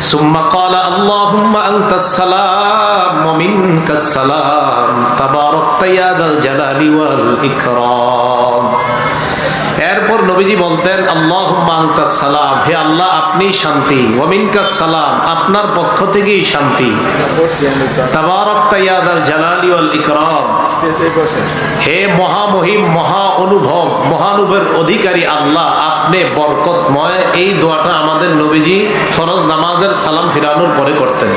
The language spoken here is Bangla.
ثم قال اللهم أنت السلام ومنك السلام تباركت يا ذا الجلال والإكرام এরপর নবীজি বলতেন আল্লাহ সালাম হে আল্লাহ আপনি শান্তি ওমিনকা সালাম আপনার পক্ষ থেকেই শান্তি তাবারক তাইয়াদাল জালালি ওয়াল ইকরাম হে মহামহিম মহা অনুভব মহানুভের অধিকারী আল্লাহ, আপনি বরকতময়। এই দোয়াটা আমাদের নবীজি ফরজ নামাজের সালাম ফিরানোর পরে করতেন।